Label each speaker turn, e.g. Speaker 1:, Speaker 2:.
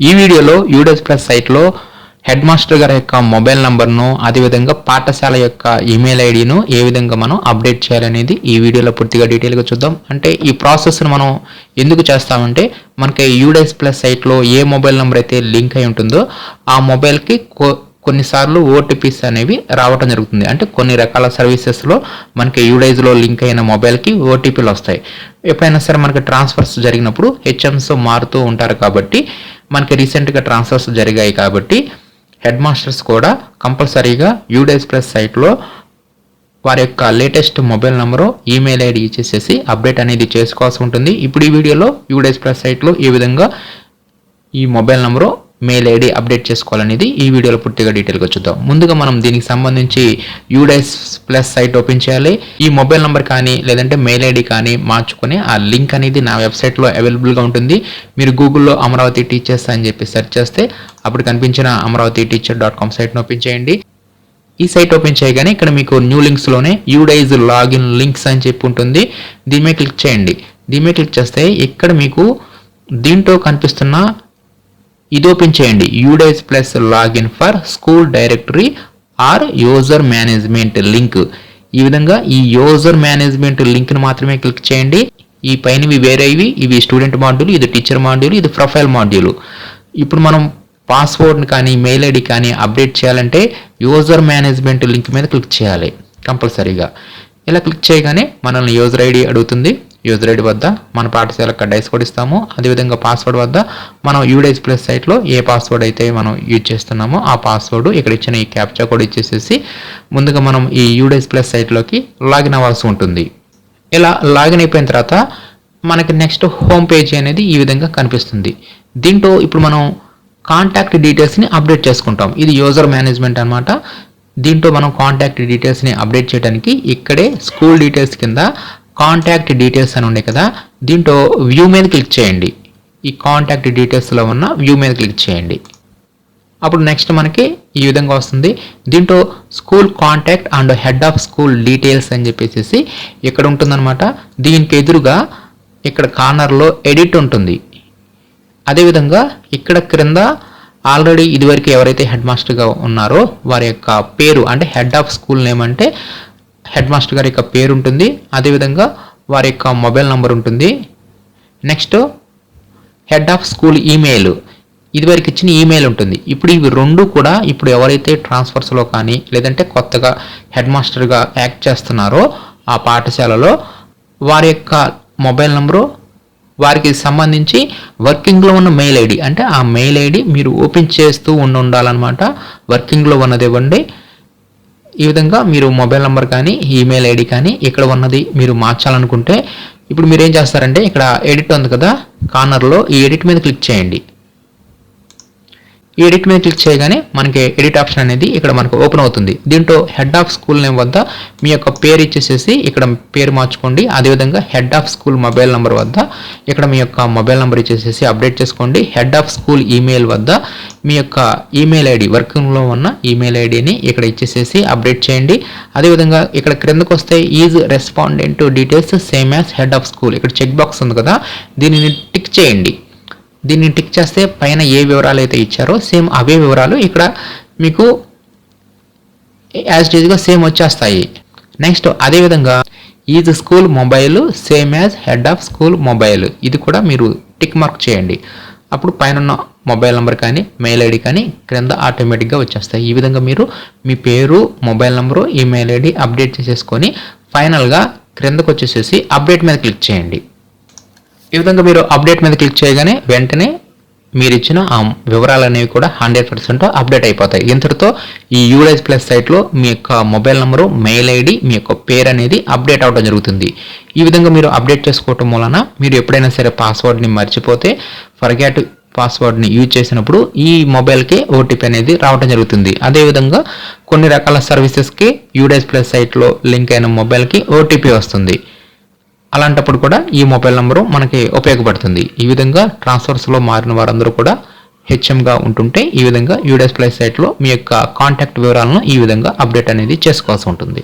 Speaker 1: ఈ వీడియోలో UDISE plus సైట్లో హెడ్ మాస్టర్ గారి యొక్క మొబైల్ నంబర్ను అదేవిధంగా పాఠశాల యొక్క ఈమెయిల్ ఐడిను ఏ విధంగా మనం అప్డేట్ చేయాలనేది ఈ వీడియోలో పూర్తిగా డీటెయిల్గా చూద్దాం. అంటే ఈ ప్రాసెస్ను మనం ఎందుకు చేస్తామంటే మనకి యూడెస్ ప్లస్ సైట్లో ఏ మొబైల్ నెంబర్ అయితే లింక్ అయి ఉంటుందో ఆ మొబైల్కి కొన్నిసార్లు ఓటీపీస్ అనేవి రావటం జరుగుతుంది. అంటే కొన్ని రకాల సర్వీసెస్లో మనకి యూడైజ్లో లింక్ అయిన మొబైల్కి ఓటీపీలు వస్తాయి. ఎప్పుడైనా సరే మనకి ట్రాన్స్ఫర్స్ జరిగినప్పుడు హెచ్ఎంస్ మారుతూ ఉంటారు కాబట్టి మనకి రీసెంట్గా ట్రాన్స్ఫర్స్ జరిగాయి కాబట్టి హెడ్ మాస్టర్స్ కూడా కంపల్సరీగా యూడేస్ ప్లస్ సైట్లో వారి యొక్క latest mobile number email ID ఇచ్చేసేసి update అనేది చేసుకోవాల్సి ఉంటుంది. ఇప్పుడు ఈ వీడియోలో యూడేస్ ప్లస్ సైట్లో ఈ విధంగా ఈ mobile number mail ID update చేసుకోవాలనేది ఈ వీడియోలో పూర్తిగా డీటెయిల్గా చూద్దాం. ముందుగా మనం దీనికి సంబంధించి యూడైస్ ప్లస్ సైట్ ఓపెన్ చేయాలి. ఈ మొబైల్ నెంబర్ కానీ లేదంటే మెయిల్ ఐడి కానీ మార్చుకుని ఆ లింక్ అనేది నా వెబ్సైట్లో అవైలబుల్గా ఉంటుంది. మీరు గూగుల్లో అమరావతి టీచర్స్ అని చెప్పి సెర్చ్ చేస్తే అప్పుడు కనిపించిన అమరావతి టీచర్ డాట్ కామ్ సైట్ను ఓపెన్ చేయండి. ఈ సైట్ ఓపెన్ చేయగానే ఇక్కడ మీకు న్యూ లింక్స్లోనే యూడైజ్ లాగిన్ లింక్స్ అని చెప్పి ఉంటుంది. దీని మీద క్లిక్ చేయండి. దీని మీద క్లిక్ చేస్తే ఇక్కడ మీకు దీంట్లో కనిపిస్తున్న ఇది ఓపెన్ చేయండి. UDISE plus login for school directory or user management link ఈ విధంగా ఈ యూజర్ మేనేజ్మెంట్ లింక్ను మాత్రమే క్లిక్ చేయండి. ఈ పైనవి వేరేవి ఇవి. స్టూడెంట్ మాడ్యూల్ ఇది టీచర్ మాడ్యూల్ ఇది ప్రొఫైల్ మాడ్యూల్ ఇప్పుడు మనం పాస్వర్డ్ని కానీ మెయిల్ ఐడి కానీ అప్డేట్ చేయాలంటే యూజర్ మేనేజ్మెంట్ లింక్ మీద క్లిక్ చేయాలి. కంపల్సరీగా. ఇలా క్లిక్ చేయగానే మనల్ని యూజర్ ఐడి అడుగుతుంది. యూజర్ ఐడి వద్ద మన పాఠశాల డైస్ కోడ్ ఇస్తాము. అదేవిధంగా పాస్వర్డ్ వద్ద మనం యూడైస్ ప్లస్ సైట్లో ఏ పాస్వర్డ్ అయితే మనం యూజ్ చేస్తున్నామో ఆ పాస్వర్డ్ ఇక్కడ ఇచ్చిన ఈ క్యాప్చా కోడ్ ఇచ్చేసేసి ముందుగా మనం ఈ యూడైస్ ప్లస్ సైట్లోకి లాగిన్ అవ్వాల్సి ఉంటుంది. ఇలా లాగిన్ అయిపోయిన తర్వాత మనకి నెక్స్ట్ హోమ్ పేజీ అనేది ఈ విధంగా కనిపిస్తుంది. దీంట్లో ఇప్పుడు మనం కాంటాక్ట్ డీటెయిల్స్ని అప్డేట్ చేసుకుంటాం. ఇది యూజర్ మేనేజ్మెంట్ అనమాట దీంట్లో మనం కాంటాక్ట్ డీటెయిల్స్ని అప్డేట్ చేయడానికి ఇక్కడే స్కూల్ డీటెయిల్స్ కింద కాంటాక్ట్ డీటెయిల్స్ అని ఉన్నాయి కదా దీంట్లో వ్యూ మీద క్లిక్ చేయండి. ఈ కాంటాక్ట్ డీటెయిల్స్లో ఉన్న వ్యూ మీద క్లిక్ చేయండి. అప్పుడు నెక్స్ట్ మనకి ఈ విధంగా వస్తుంది. దీంట్లో school contact and head of school details అని చెప్పేసి ఇక్కడ ఉంటుందన్నమాట. దీనికి ఎదురుగా ఇక్కడ కార్నర్లో ఎడిట్ ఉంటుంది. అదేవిధంగా ఇక్కడ క్రింద ఆల్రెడీ ఇదివరకు ఎవరైతే హెడ్ మాస్టర్గా ఉన్నారో వారి యొక్క పేరు అంటే హెడ్ ఆఫ్ స్కూల్ నేమ్ అంటే హెడ్ మాస్టర్ గారి యొక్క పేరు ఉంటుంది అదేవిధంగా వారి యొక్క మొబైల్ నంబర్ ఉంటుంది. Next head of school email. ఇదివరకు ఇచ్చిన ఈమెయిల్ ఉంటుంది. ఇప్పుడు ఇవి రెండు కూడా ఇప్పుడు ఎవరైతే ట్రాన్స్ఫర్స్లో కానీ లేదంటే కొత్తగా హెడ్ మాస్టర్గా యాక్ట్ చేస్తున్నారో ఆ పాఠశాలలో వారి యొక్క మొబైల్ నెంబరు వారికి సంబంధించి వర్కింగ్లో ఉన్న మెయిల్ ఐడి అంటే ఆ మెయిల్ ఐడి మీరు ఓపెన్ చేస్తూ ఉండి ఉండాలన్నమాట. వర్కింగ్లో ఉన్నది ఇవ్వండి. ఈ విధంగా మీరు మొబైల్ నెంబర్ కానీ ఈమెయిల్ ఐడి కానీ ఇక్కడ ఉన్నది మీరు మార్చాలనుకుంటే ఇప్పుడు మీరు ఏం చేస్తారంటే ఇక్కడ ఎడిట్ ఉంది కదా కార్నర్లో ఈ ఎడిట్ మీద క్లిక్ చేయండి. ఈ ఎడిట్ మీద క్లిక్ చేయగానే మనకి ఎడిట్ ఆప్షన్ అనేది ఇక్కడ మనకు ఓపెన్ అవుతుంది. దీంట్లో హెడ్ ఆఫ్ స్కూల్ నేమ్ వద్ద మీ యొక్క పేరు ఇచ్చేసేసి ఇక్కడ పేరు మార్చుకోండి. అదేవిధంగా head of school mobile number వద్ద ఇక్కడ మీ యొక్క మొబైల్ నెంబర్ ఇచ్చేసేసి అప్డేట్ చేసుకోండి. హెడ్ ఆఫ్ స్కూల్ ఈమెయిల్ వద్ద మీ యొక్క ఈమెయిల్ ఐడి వర్కింగ్లో ఉన్న ఈమెయిల్ ఐడిని ఇక్కడ ఇచ్చేసేసి అప్డేట్ చేయండి. అదేవిధంగా ఇక్కడ క్రిందకు వస్తే is respondent details same as head of school ఇక్కడ చెక్ బాక్స్ ఉంది కదా దీనిని టిక్ చేయండి. దీన్ని టిక్ చేస్తే పైన ఏ వివరాలు అయితే ఇచ్చారో సేమ్ అవే వివరాలు ఇక్కడ మీకు యాజ్ డీజ్గా సేమ్ వచ్చేస్తాయి. నెక్స్ట్ అదేవిధంగా is school mobile same as head of school mobile ఇది కూడా మీరు టిక్ మార్క్ చేయండి. అప్పుడు పైన మొబైల్ నెంబర్ కానీ మెయిల్ ఐడి కానీ క్రింద ఆటోమేటిక్గా వచ్చేస్తాయి. ఈ విధంగా మీరు మీ పేరు mobile number email ID update చేసేసుకొని ఫైనల్గా క్రిందకు వచ్చేసేసి అప్డేట్ మీద క్లిక్ చేయండి. ఈ విధంగా మీరు అప్డేట్ మీద క్లిక్ చేయగానే వెంటనే మీరు ఇచ్చిన ఆ వివరాలు అనేవి కూడా హండ్రెడ్ పర్సెంట్ అప్డేట్ అయిపోతాయి. ఇంతటితో ఈ యూడైజ్ ప్లస్ సైట్లో మీ యొక్క మొబైల్ నెంబరు మెయిల్ ఐడి మీ యొక్క పేరు అనేది అప్డేట్ అవడం జరుగుతుంది. ఈ విధంగా మీరు అప్డేట్ చేసుకోవటం వలన మీరు ఎప్పుడైనా సరే పాస్వర్డ్ని మర్చిపోతే ఫర్గాట్ పాస్వర్డ్ని యూజ్ చేసినప్పుడు ఈ మొబైల్కి ఓటీపీ అనేది రావడం జరుగుతుంది. అదేవిధంగా కొన్ని రకాల సర్వీసెస్కి యూడైజ్ ప్లస్ సైట్లో లింక్ అయిన మొబైల్కి ఓటీపీ వస్తుంది. అలాంటప్పుడు కూడా ఈ మొబైల్ నెంబరు మనకి ఉపయోగపడుతుంది. ఈ విధంగా ట్రాన్స్ఫర్స్లో మారిన వారందరూ కూడా హెచ్ఎంగా ఉంటుంటే ఈ విధంగా యూడెస్ ప్లస్ సైట్లో మీ యొక్క కాంటాక్ట్ వివరాలను ఈ విధంగా అప్డేట్ అనేది చేసుకోవాల్సి ఉంటుంది.